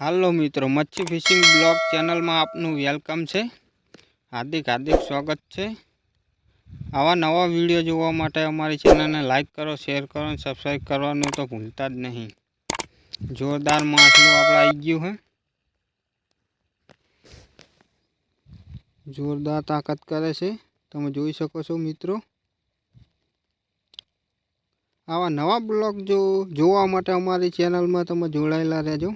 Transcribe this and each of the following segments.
હાલો મિત્રો, મચ્છી fishing blog ચેનલમાં આપનું વેલકમ છે. હાર્દિક હાર્દિક સ્વાગત છે. આવા નવા વીડિયો જોવા માટે અમારી ચેનલને લાઇક કરો, શેર કરો અને સબસ્ક્રાઈબ કરવાનું તો ભૂલતા જ નહીં. જોરદાર માછલું આપણે આવી ગયું હે. જોરદાર તાકાત કરે છે. તમે જોઈ શકો છો મિત્રો. આવા નવા બ્લોગ જો જોવા માટે અમારી ચેનલમાં તમે જોડાયેલા રહેજો.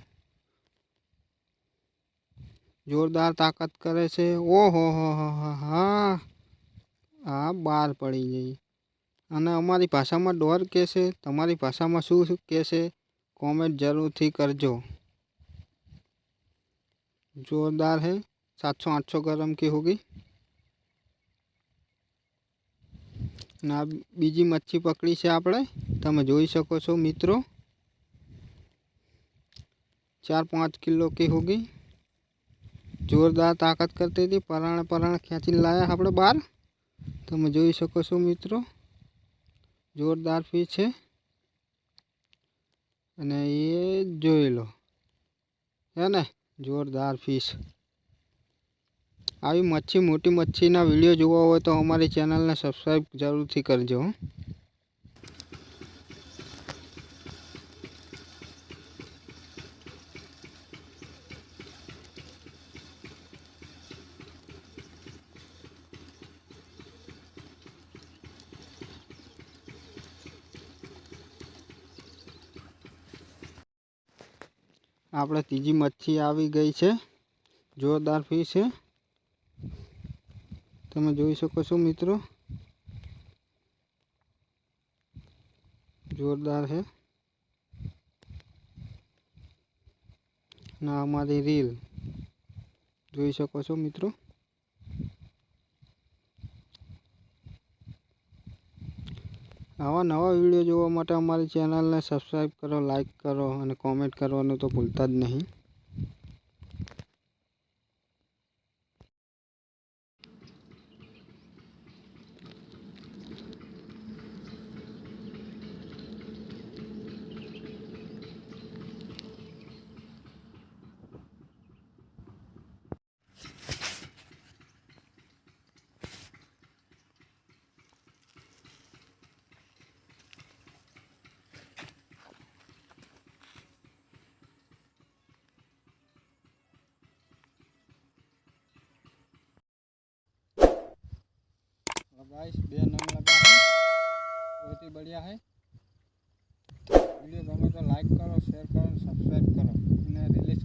જોરદાર તાકાત કરે છે ઓહો હો હો હો હા આ બહાર પડી ગઈ અને અમારી ભાષામાં ડોર કહે છે તમારી ભાષામાં શું કહે છે કોમેન્ટ જરૂરથી કરજો જોરદાર है सात सौ आठ सौ ग्राम की होगी અને આ બીજી મચ્છી પકડી છે આપણે તમે જોઈ શકો છો મિત્રો ચાર પાંચ કિલો की होगी જોરદાર તાકાત કરતી હતી. પરાણે પરાણ ખેંચીને લાયા આપણે બહાર. તમે જોઈ શકો છો મિત્રો, જોરદાર ફી છે. અને એ જોઈ લો, હે ને? જોરદાર ફીશ આવી મચ્છી મોટી મચ્છીના વીડિયો જોવા હોય તો અમારી ચેનલને સબસ્ક્રાઈબ જરૂરથી કરજો આપણે ત્રીજી મચ્છી આવી ગઈ છે. જોરદાર ફી છે. તમે જોઈ શકો છો મિત્રો. જોરદાર છે. ના અમારી રીલ. જોઈ શકો છો મિત્રો. આવા નવા વીડિયો જોવા માટે અમારી ચેનલને સબસ્ક્રાઈબ કરો લાઈક કરો અને કોમેન્ટ કરવાનું તો ભૂલતા જ નહીં. गाइस बे नंग लगा है बहुत ही बढ़िया है वीडियो गमे तो लाइक करो शेयर करो सब्सक्राइब करो इन्हें रिलीज